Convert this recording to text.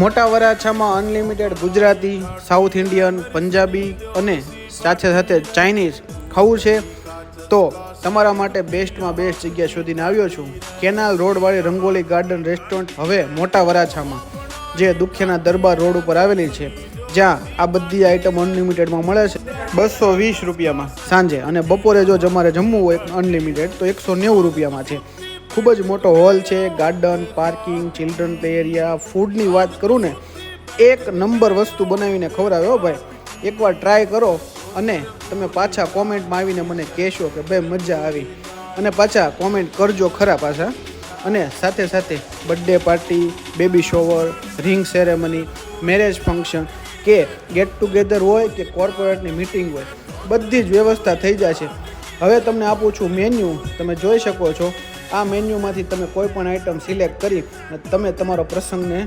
મોટા વરાછામાં unlimited Gujarati south Indian Punjabi અને સાથે સાથે ચાઇનીઝ ખાવું છે. તો તમારા માટે બેસ્ટમાં બેસ્ટ જગ્યા શોધીને આવ્યો છું. કેનાલ રોડવાળી રંગોલી ગાર્ડન રેસ્ટોરન્ટ હવે મોટા વરાછામાં જે દુખ્યાના દરબાર રોડ ઉપર આવેલી છે. જ્યાં આ બધી આઈટમ અનલિમિટેડમાં મળે છે. બસો વીસ રૂપિયામાં. સાંજે અને બપોરે જો તમારે જમવું હોય અનલિમિટેડ તો એકસો નેવું રૂપિયામાં છે. ખૂબ જ મોટો હોલ છે, garden, parking children play area ફૂડની વાત કરું ને, એક નંબર વસ્તુ બનાવીને ખવડાવ્યો ભાઈ. એકવાર ટ્રાય કરો અને તમે પાછા કોમેન્ટમાં આવીને મને કહેશો કે ભાઈ, મજા આવી. અને પાછા કોમેન્ટ કરજો ખરા પાછા. અને સાથે સાથે birthday party baby shower ring ceremony marriage function કે ગેટ ટુગેધર હોય કે કોર્પોરેટની મિટિંગ હોય, બધી જ વ્યવસ્થા થઈ જશે હવે તમને આપું છું મેન્યુ તમે જોઈ શકો છો. આ મેન્યુમાંથી તમે કોઈ પણ આઇટમ સિલેક્ટ કરી અને તમે તમારો પ્રસંગને